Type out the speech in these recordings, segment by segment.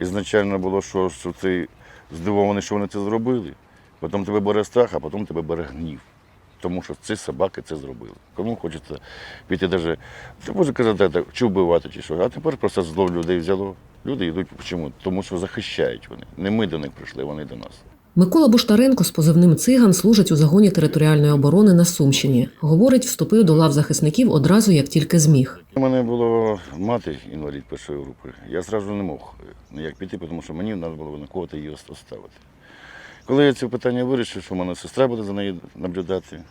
Ізначально було, що, що ти здивований, що вони це зробили. Потім тебе бере страх, а потім тебе бере гнів. Тому що ці собаки це зробили. Кому хочеться піти навіть, ти може казати, так, чи вбивати, чи що. А тепер просто зло людей взяло. Люди йдуть чому? Тому що захищають вони. Не ми до них прийшли, вони до нас. Микола Буштаренко з позивним циган служить у загоні територіальної оборони на Сумщині. Говорить, вступив до лав захисників одразу, як тільки зміг. У мене була мати інвалід першої групи. Я зразу не мог ніяк піти, тому що мені треба було на кого-то її оставити. Коли я це питання вирішив, що в мене сестра буде за нею наблюдати,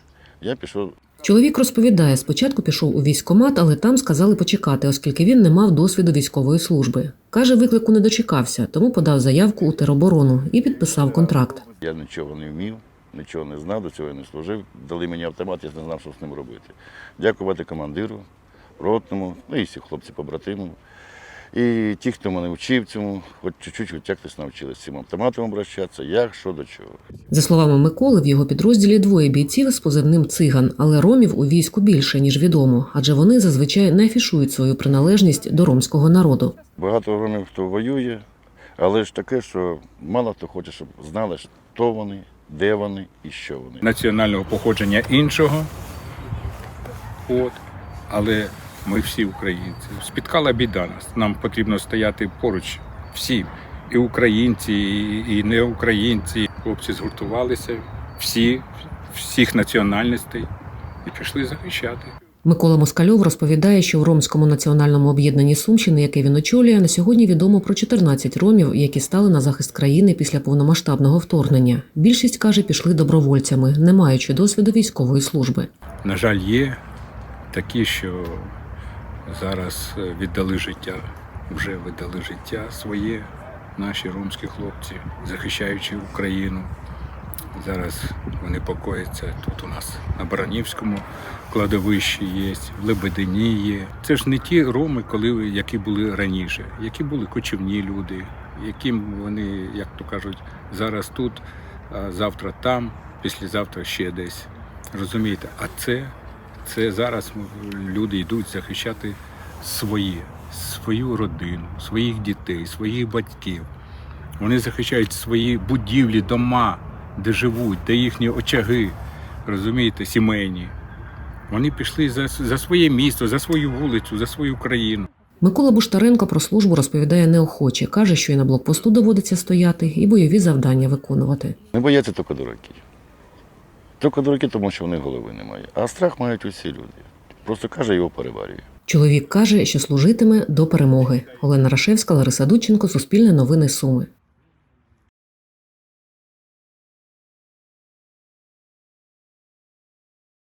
я пішов Чоловік розповідає, спочатку пішов у військкомат, але там сказали почекати, оскільки він не мав досвіду військової служби. Каже, виклику не дочекався, тому подав заявку у тероборону і підписав контракт. Я нічого не вмів, нічого не знав, до цього я не служив. Дали мені автомат, я не знав, що з ним робити. Дякувати командиру, ротному, ну і всі хлопці побратимам. І ті, хто мене вчив цьому, хоч чуть-чуть, хоч якось навчилися цим автоматом обращатися, як, що до чого. За словами Миколи, в його підрозділі двоє бійців з позивним циган, але ромів у війську більше ніж відомо, адже вони зазвичай не афішують свою приналежність до ромського народу. Багато ромів, хто воює, але ж таке, що мало хто хоче, щоб знали, хто вони, де вони і що вони. національного походження іншого. От. Але ми всі українці. Спіткала біда нас. Нам потрібно стояти поруч всі. І українці, і не українці. Хлопці згуртувалися, всі, всіх національностей і пішли захищати. Микола Москальов розповідає, що в Ромському національному об'єднанні Сумщини, яке він очолює, на сьогодні відомо про 14 ромів, які стали на захист країни після повномасштабного вторгнення. Більшість каже, пішли добровольцями, не маючи досвіду військової служби. На жаль, є такі, що зараз віддали життя, вже віддали життя своє, наші ромські хлопці, захищаючи Україну. Зараз вони покояться тут у нас на Баранівському кладовищі є, в Лебедині є. Це ж не ті роми, коли, які були раніше, які були кочівні люди, яким вони, як то кажуть, зараз тут, а завтра там, післязавтра ще десь. Розумієте? А це, це зараз люди йдуть захищати своє, свою родину, своїх дітей, своїх батьків. Вони захищають свої будівлі, дома, де живуть, де їхні очаги, розумієте, сімейні. Вони пішли за, за своє місто, за свою вулицю, за свою країну. Микола Буштаренко про службу розповідає неохоче. каже, що і на блокпосту доводиться стояти, і бойові завдання виконувати. Не бояться тільки дураки. Тільки дураки, тому що вони голови немає. А страх мають усі люди. Просто каже, його переварює. Чоловік каже, що служитиме до перемоги. Олена Рашевська, Лариса Дудченко, Суспільне новини Суми.